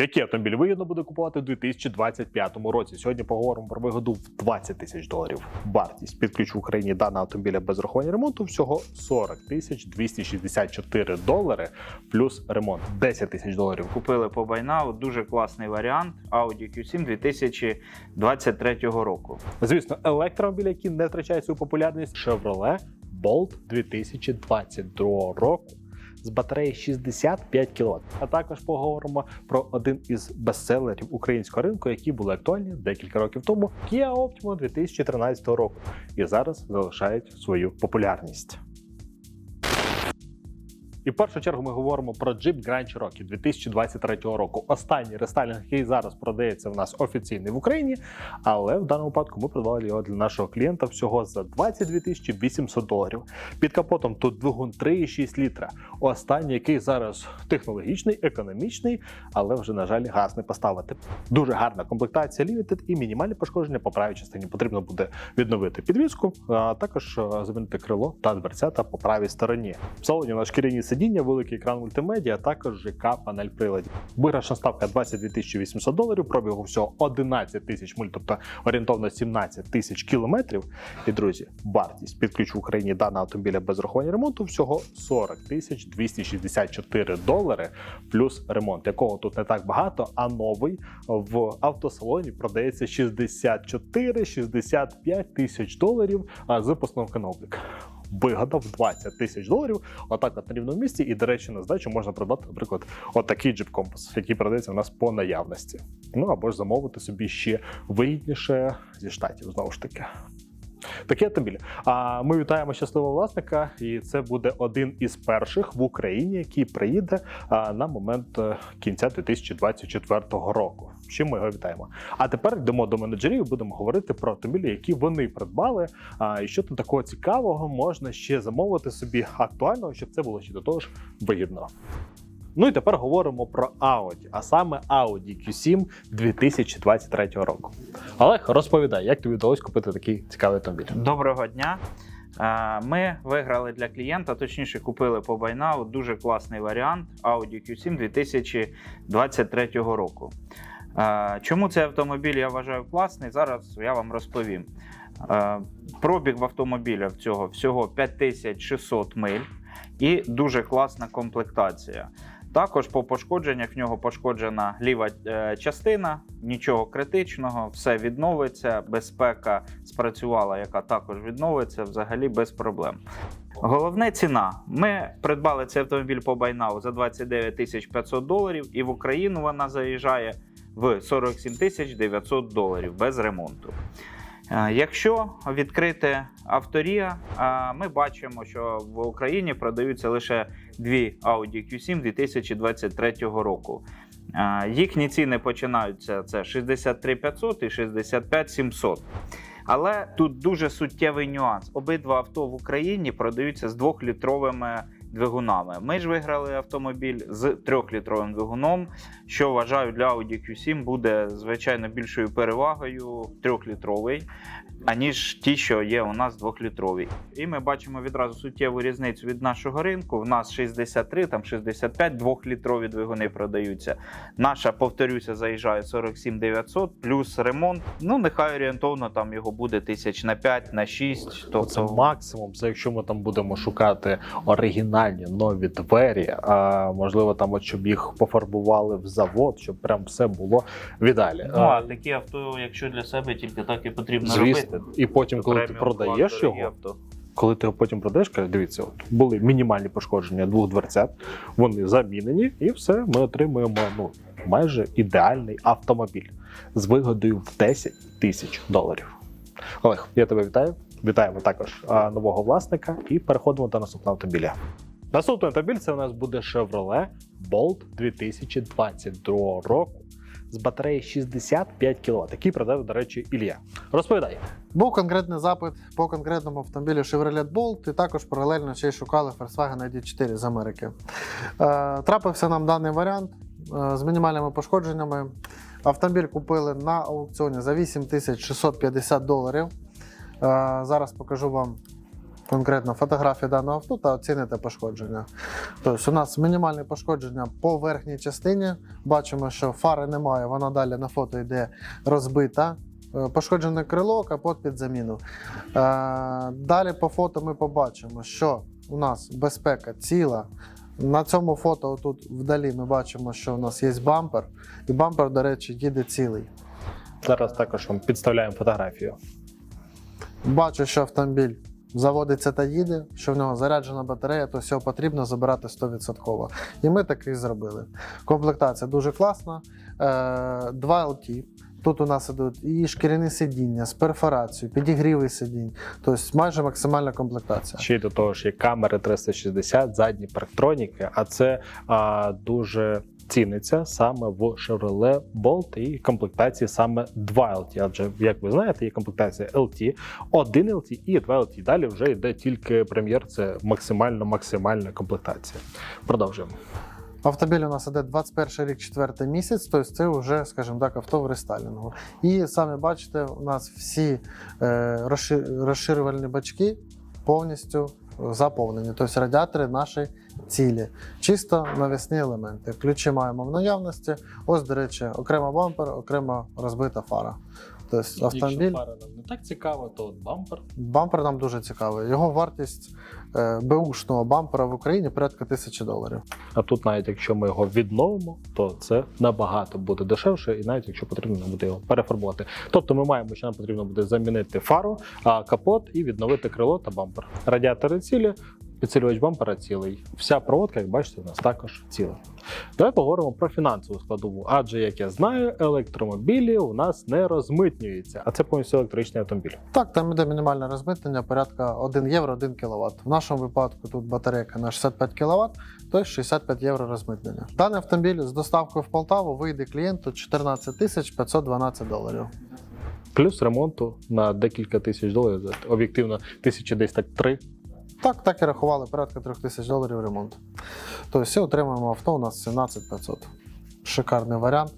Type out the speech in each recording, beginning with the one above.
Який автомобіль вигідно буде купувати у 2025 році? Сьогодні поговоримо про вигоду в 20 тисяч доларів. Вартість під ключ в Україні даного автомобіля без рахування ремонту всього 40 тисяч 264 долари плюс ремонт 10 тисяч доларів. Купили по байнау дуже класний варіант Audi Q7 2023 року. Звісно, електромобілі, які не втрачають свою популярність, Chevrolet Bolt 2022 року. З батареї 65 кВт. А також поговоримо про один із бестселерів українського ринку, які були актуальні декілька років тому Kia Optima 2013 року і зараз залишають свою популярність. І в першу чергу ми говоримо про Jeep Grand Cherokee 2023 року. Останній рестайлінг, який зараз продається в нас офіційний в Україні, але в даному випадку ми придбали його для нашого клієнта всього за 22 тисячі 800 доларів. Під капотом тут двигун 3,6 літра. Останній, який зараз технологічний, економічний, але вже на жаль газ не поставити. Дуже гарна комплектація Limited і мінімальне пошкодження по правій частині. Потрібно буде відновити підвіску, а також е, замінити крило та дверцята по правій стороні. В салоні на шкіряні сидіння, великий екран мультимедіа, також ЖК панель приладів. Виграшна ставка 22 800 доларів, пробігу всього 11 тисяч миль, тобто орієнтовно 17 тисяч кілометрів. І друзі, вартість під ключ в Україні даного автомобіля без рахування ремонту всього 40 тисяч 264 долари плюс ремонт, якого тут не так багато, а новий в автосалоні продається 64-65 тисяч доларів з постановки на облік. Вигода в 20 тисяч доларів, отак от на рівному місці. І, до речі, на здачу можна придбати, наприклад, отакий джип компас, який продається в нас по наявності. Ну або ж замовити собі ще вигідніше зі штатів, знову ж таки. Такі автомобілі. А ми вітаємо щасливого власника, і це буде один із перших в Україні, який приїде на момент е, кінця 2024 року. Чим ми його вітаємо. А тепер йдемо до менеджерів будемо говорити про автомобілі, які вони придбали. А, і що там такого цікавого можна ще замовити собі актуального, щоб це було ще до того ж вигідно. Ну і тепер говоримо про Audi, а саме Audi Q7 2023 року. Олег, розповідай, як тобі вдалося купити такий цікавий автомобіль? Доброго дня. Е, Ми виграли для клієнта, точніше, купили по байнау дуже класний варіант Audi Q7 2023 року. Е, Чому цей автомобіль я вважаю класний? Зараз я вам розповім. Е, Пробіг в автомобіля в цього всього 5600 миль і дуже класна комплектація. Також по пошкодженнях в нього пошкоджена ліва е, частина, нічого критичного, все відновиться. Безпека спрацювала, яка також відновиться взагалі без проблем. Головне ціна. Ми придбали цей автомобіль по байнау за 29 тисяч 500 доларів, і в Україну вона заїжджає в 47 тисяч 900 доларів без ремонту. Е, Якщо відкрити авторія, е, ми бачимо, що в Україні продаються лише дві Audi Q7 2023 року. Їхні ціни починаються це 63 500 і 65 700. Але тут дуже суттєвий нюанс. Обидва авто в Україні продаються з двохлітровими двигунами. Ми ж виграли автомобіль з трьохлітровим двигуном, що вважаю для Audi Q7 буде звичайно більшою перевагою трьохлітровий, аніж ті, що є у нас двохлітрові. І ми бачимо відразу суттєву різницю від нашого ринку. В нас 63, там 65 двохлітрові двигуни продаються. Наша, повторюся, заїжджає 47 900, плюс ремонт. Ну, нехай орієнтовно там його буде тисяч на 5, на 6. Це Тобто максимум. Це якщо ми там будемо шукати оригінальні нові двері, а можливо, там от щоб їх пофарбували в завод, щоб прям все було в ідеалі. Ну, а А, такі авто, якщо для себе тільки так і потрібно Звісно, робити. І потім, коли ти продаєш його, коли ти його потім продаєш, кажеш, дивіться, от були мінімальні пошкодження двох дверцят, вони замінені, і все, ми отримуємо ну майже ідеальний автомобіль з вигодою в 10 тисяч доларів. Олег, я тебе вітаю. Вітаємо також нового власника і переходимо до наступного автомобіля. Наступний автомобіль це у нас буде Chevrolet Bolt 2022 року з батареї 65 кВт, який продав, до речі, Ілля. Розповідай. Був конкретний запит по конкретному автомобілю Chevrolet Bolt, і також паралельно ще й шукали Volkswagen ID4 з Америки. Е, трапився нам даний варіант е, з мінімальними пошкодженнями. Автомобіль купили на аукціоні за 8650 доларів. Е, зараз покажу вам конкретно фотографії даного авто та оціните пошкодження. Тобто у нас мінімальне пошкодження по верхній частині. Бачимо, що фари немає, вона далі на фото йде розбита. Е, Пошкоджене крило, капот під заміну. Е, Далі по фото ми побачимо, що у нас безпека ціла. На цьому фото тут вдалі ми бачимо, що у нас є бампер, і бампер, до речі, їде цілий. Зараз також вам підставляємо фотографію. Бачу, що автомобіль заводиться та їде, що в нього заряджена батарея, то всього потрібно забирати 100%. І ми так і зробили. Комплектація дуже класна. Е, 2 LT. Тут у нас ідуть і шкіряні сидіння з перфорацією, підігріви сидінь, тобто майже максимальна комплектація. Ще й до того ж є камери 360, задні парктроніки, а це а, дуже ціниться саме в Chevrolet Bolt і комплектації саме 2 LT. Адже, як ви знаєте, є комплектація LT, 1 LT і 2 LT. Далі вже йде тільки прем'єр, це максимально максимальна комплектація. Продовжуємо. Автомобіль у нас іде 21 рік, 4 місяць, тобто це вже, скажімо так, авто в рестайлінгу. І самі бачите, у нас всі е, розширювальні бачки повністю заповнені. Тобто радіатори наші цілі. Чисто навісні елементи. Ключі маємо в наявності. Ось, до речі, окремо бампер, окремо розбита фара. Тобто автомобіль. Якщо пара нам не так цікава, то от бампер. Бампер нам дуже цікавий. Його вартість е, беушного бампера в Україні порядка тисячі доларів. А тут, навіть якщо ми його відновимо, то це набагато буде дешевше, і навіть якщо потрібно буде його перефарбувати. Тобто ми маємо, що нам потрібно буде замінити фару, а капот і відновити крило та бампер. Радіатори цілі, підсилювач бампера цілий. Вся проводка, як бачите, у нас також ціла. Давай поговоримо про фінансову складову. Адже, як я знаю, електромобілі у нас не розмитнюються, а це повністю електричний автомобіль. Так, там іде мінімальне розмитнення порядка 1 євро 1 кВт. В нашому випадку тут батарейка на 65 кВт, тобто 65 євро розмитнення. Даний автомобіль з доставкою в Полтаву вийде клієнту 14 тисяч 512 доларів. Плюс ремонту на декілька тисяч доларів. Об'єктивно, тисячі десь так три. Так, так і рахували порядка 3 тисяч доларів ремонт. Тобто отримуємо авто у нас 17 500. Шикарний варіант.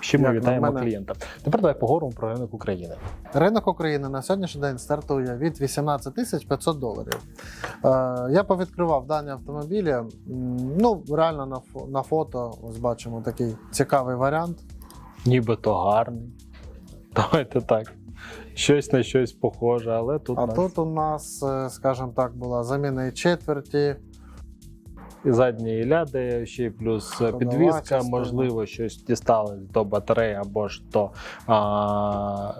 Чим ми вітаємо клієнта. Тепер давай поговоримо про ринок України. Ринок України на сьогоднішній день стартує від 18 тисяч 500 доларів. Е, я повідкривав дані автомобілі. Ну, реально на, на фото ось бачимо такий цікавий варіант. Нібито гарний. Давайте так. Щось на щось похоже, але тут А нас тут у нас, е, скажімо так, була заміна четверті. І задні ляди, ще й плюс підвізка, частина. можливо, щось дісталось до батареї або ж до а,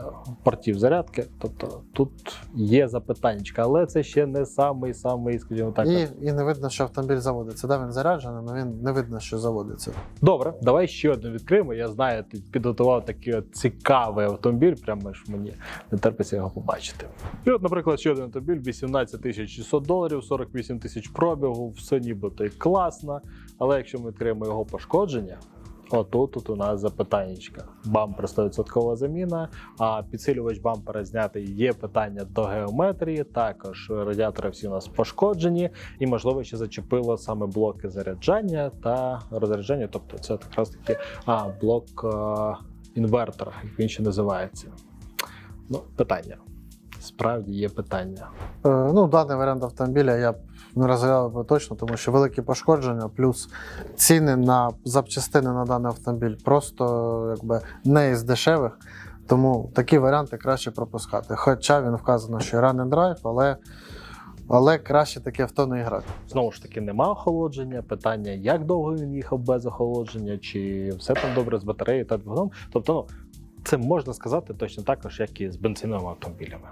портів зарядки. Тобто тут є запитання, але це ще не самий самий, скажімо так. І, і не видно, що автомобіль заводиться. Да, він заряджений, але він не видно, що заводиться. Добре, давай ще один відкриємо. Я знаю, ти підготував такий от цікавий автомобіль, прямо ж мені не терпиться його побачити. І от, наприклад, ще один автомобіль 18 тисяч 600 доларів, 48 тисяч пробігу, все нібито класно. Але якщо ми відкриємо його пошкодження, отут тут у нас запитаннячка. Бампер 100% заміна, а підсилювач бампера знятий. Є питання до геометрії. Також радіатори всі у нас пошкоджені, і можливо ще зачепило саме блоки заряджання та розряджання. Тобто це якраз таки а, блок а, інвертора, як він ще називається. Ну, питання. Справді є питання. Е, ну, даний варіант автомобіля я б не розглядав би точно, тому що великі пошкодження, плюс ціни на запчастини на даний автомобіль просто якби не із дешевих. Тому такі варіанти краще пропускати. Хоча він вказано, що run and drive, але, але краще таке авто не грати. Знову ж таки, нема охолодження. Питання, як довго він їхав без охолодження, чи все там добре з батареєю та двигуном. Тобто, ну, це можна сказати точно також, як і з бензиновими автомобілями.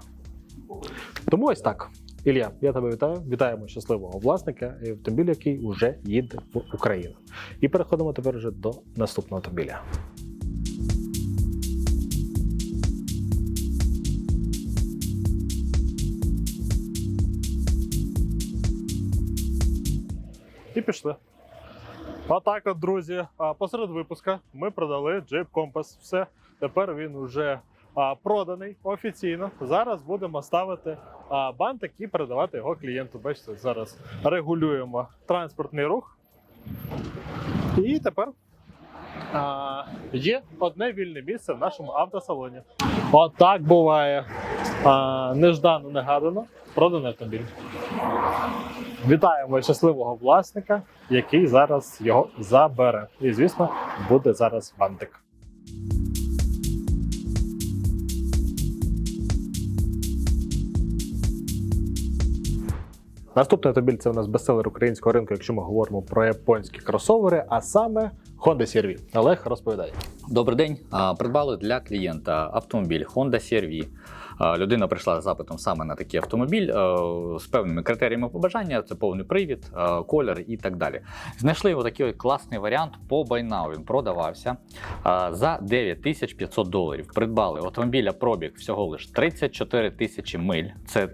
Тому ось так. Ілля, я тебе вітаю. Вітаємо щасливого власника і автомобіль, який вже їде в Україну. І переходимо тепер вже до наступного автомобіля. І пішли. Отак от, друзі. Посеред випуска ми продали Jeep Compass. Все, тепер він вже а, проданий офіційно. Зараз будемо ставити бантик і передавати його клієнту. Бачите, зараз регулюємо транспортний рух. І тепер а, є одне вільне місце в нашому автосалоні. Отак буває. А, неждано, негадано. проданий автомобіль. Вітаємо щасливого власника, який зараз його забере. І, звісно, буде зараз бантик. Наступний автомобіль це у нас бестселер українського ринку, якщо ми говоримо про японські кросовери, а саме Honda CR-V. Олег розповідає. Добрий день. Придбали для клієнта автомобіль Honda CR-V. Людина прийшла з запитом саме на такий автомобіль з певними критеріями побажання: це повний привід, колір і так далі. Знайшли його такий класний варіант по байнау. Він продавався за 9500 доларів. Придбали автомобіля пробіг всього лиш 34 тисячі миль. Це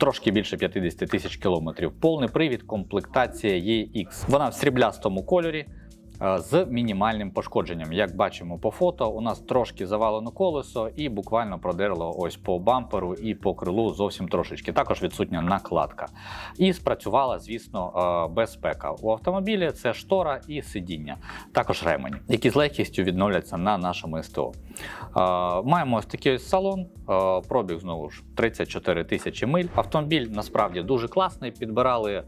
Трошки більше 50 тисяч кілометрів. Повний привід, комплектація EX. Вона в сріблястому кольорі з мінімальним пошкодженням. Як бачимо по фото, у нас трошки завалено колесо і буквально продерло ось по бамперу і по крилу зовсім трошечки. Також відсутня накладка. І спрацювала, звісно, е, безпека. У автомобілі це штора і сидіння, також ремені, які з легкістю відновляться на нашому СТО. Е, Маємо ось такий ось салон, е, пробіг знову ж 34 тисячі миль. Автомобіль насправді дуже класний. Підбирали е,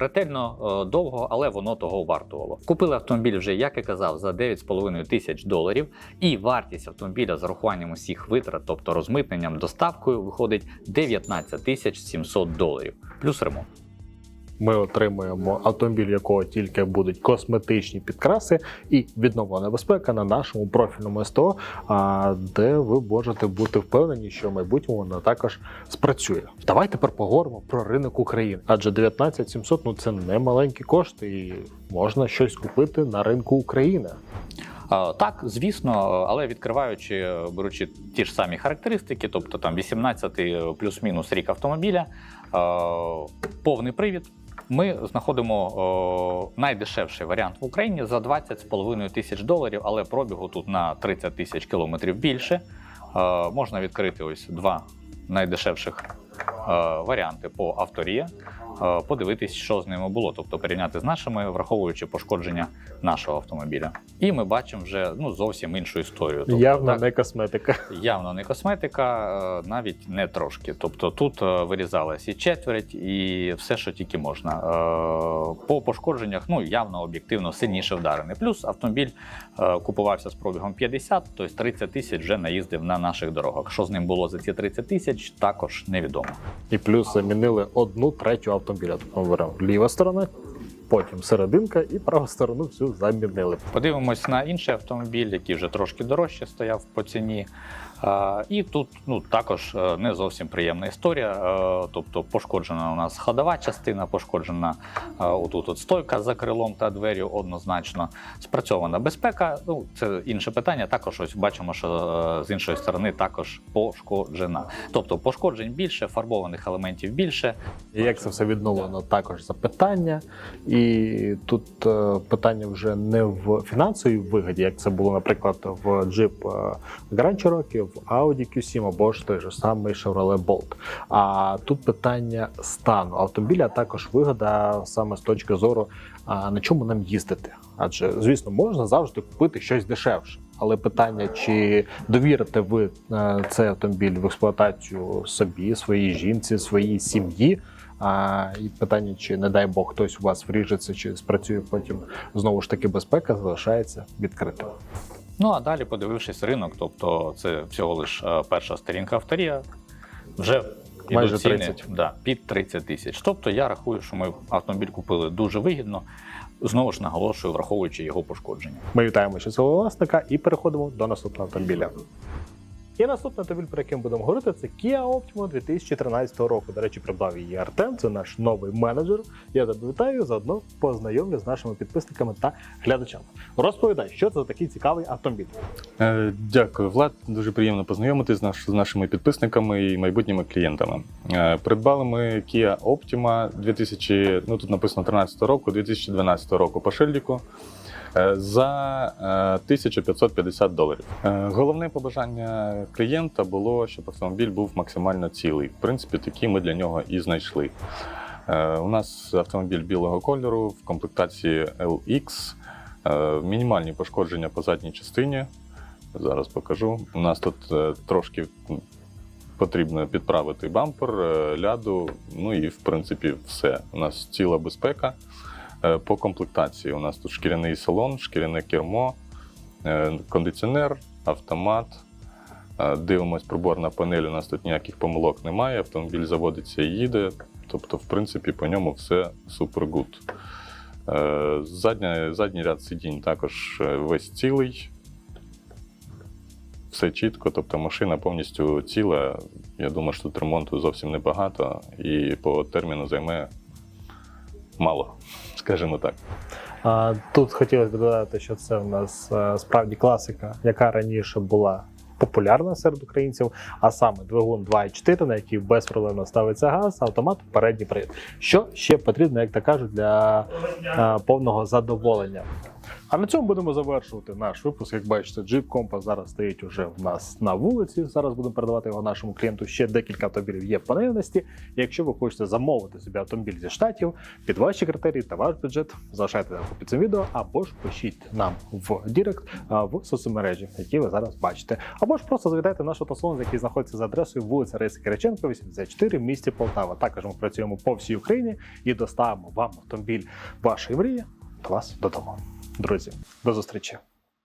ретельно е, довго, але воно того вартувало. Купили автомобіль вже, як і казав, за 9,5 тисяч доларів. І вартість автомобіля з урахуванням усіх витрат, тобто розмитненням, доставкою, виходить 19 тисяч 700 доларів, плюс ремонт. Ми отримуємо автомобіль, якого тільки будуть косметичні підкраси і відновлена безпека на нашому профільному СТО, де ви можете бути впевнені, що в майбутньому вона також спрацює. Давайте тепер поговоримо про ринок України, адже 19 700 ну це не маленькі кошти, і можна щось купити на ринку України. Так, звісно, але відкриваючи, беручи ті ж самі характеристики, тобто там 18 плюс-мінус рік автомобіля, повний привід. Ми знаходимо о, найдешевший варіант в Україні за 20,5 тисяч доларів, але пробігу тут на 30 тисяч кілометрів більше. Е, Можна відкрити ось два найдешевших е, варіанти по авторія, е, подивитись, що з ними було, тобто порівняти з нашими, враховуючи пошкодження нашого автомобіля. І ми бачимо вже ну зовсім іншу історію. Тобто, Явно так, не косметика. явно не косметика, е, навіть не трошки. Тобто тут е, вирізалась і четверть, і все, що тільки можна. Е, По пошкодженнях, ну явно об'єктивно сильніше вдарений. Плюс автомобіль е, купувався з пробігом 50, тобто 30 тисяч вже наїздив на наших дорогах. Що з ним було за ці 30 тисяч, також невідомо. І плюс замінили одну третю автомобіля. Тобто ми левая сторона, потім серединка і праву сторону всю замінили. Подивимось на інший автомобіль, який вже трошки дорожче стояв по ціні. І тут ну, також е, не зовсім приємна історія. Е, Тобто пошкоджена у нас ходова частина, пошкоджена е, отут от стойка за крилом та дверю однозначно. Спрацьована безпека. Ну, це інше питання. Також ось бачимо, що з іншої сторони також пошкоджена. Тобто пошкоджень більше, фарбованих елементів більше. І Як це все відновлено, також запитання. І тут е, питання вже не в фінансовій вигоді, як це було, наприклад, в Jeep е, Grand Cherokee, в Audi Q7 або ж той же самий Chevrolet Bolt. А тут питання стану автомобіля, а також вигода саме з точки зору, на чому нам їздити. Адже, звісно, можна завжди купити щось дешевше. Але питання, чи довірите ви е, цей автомобіль в експлуатацію собі, своїй жінці, своїй сім'ї, а, і питання, чи не дай Бог хтось у вас вріжеться, чи спрацює потім знову ж таки безпека, залишається відкритим. Ну а далі, подивившись ринок, тобто це всього лиш перша сторінка авторія, вже Майже ціни 30. Да, під 30 тисяч. Тобто я рахую, що ми автомобіль купили дуже вигідно. Знову ж наголошую, враховуючи його пошкодження. Ми вітаємо щасливого власника і переходимо до наступного автомобіля. І наступний автомобіль, про який ми будемо говорити, це Kia Optima 2013 року. До речі, придбав її Артем, це наш новий менеджер. Я тебе вітаю, заодно познайомлю з нашими підписниками та глядачами. Розповідай, що це за такий цікавий автомобіль. Е, Дякую, Влад. Дуже приємно познайомитись з, наш, з нашими підписниками і майбутніми клієнтами. Е, Придбали ми Kia Optima 2000, ну тут написано 13 року, 2012 року по шильдику е, за е, 1550 доларів. Е, Головне побажання клієнта було, щоб автомобіль був максимально цілий. В принципі, такі ми для нього і знайшли. Е, У нас автомобіль білого кольору в комплектації LX. Е, Мінімальні пошкодження по задній частині. Зараз покажу. У нас тут е, трошки потрібно підправити бампер, е, ляду, ну і в принципі все. У нас ціла безпека. Е, По комплектації у нас тут шкіряний салон, шкіряне кермо, е, кондиціонер, автомат. Е, Дивимось, приборна панель. У нас тут ніяких помилок немає. Автомобіль заводиться і їде. Тобто, в принципі, по ньому все супер гуд. Задня, задній ряд сидінь також весь цілий. Все чітко, тобто машина повністю ціла. Я думаю, що тут ремонту зовсім небагато, і по терміну займе мало, скажімо так. Тут хотілося б додати, що це в нас е, справді класика, яка раніше була популярна серед українців, а саме двигун 2.4, на який безпроблемно ставиться газ, автомат, передній привід. Що ще потрібно, як то кажуть, для е, повного задоволення. А на цьому будемо завершувати наш випуск. Як бачите, Jeep Compass зараз стоїть уже в нас на вулиці. Зараз будемо передавати його нашому клієнту. Ще декілька автомобілів є в наявності. Якщо ви хочете замовити собі автомобіль зі штатів під ваші критерії та ваш бюджет, залишайте його під цим відео, або ж пишіть нам в Дірект в соцмережі, які ви зараз бачите, або ж просто завітайте в наш автосалон, який знаходиться за адресою вулиця Раїси Кириченко, 84 в місті Полтава. Також ми працюємо по всій Україні і доставимо вам автомобіль вашої мрії до вас додому. Друзі, до зустрічі!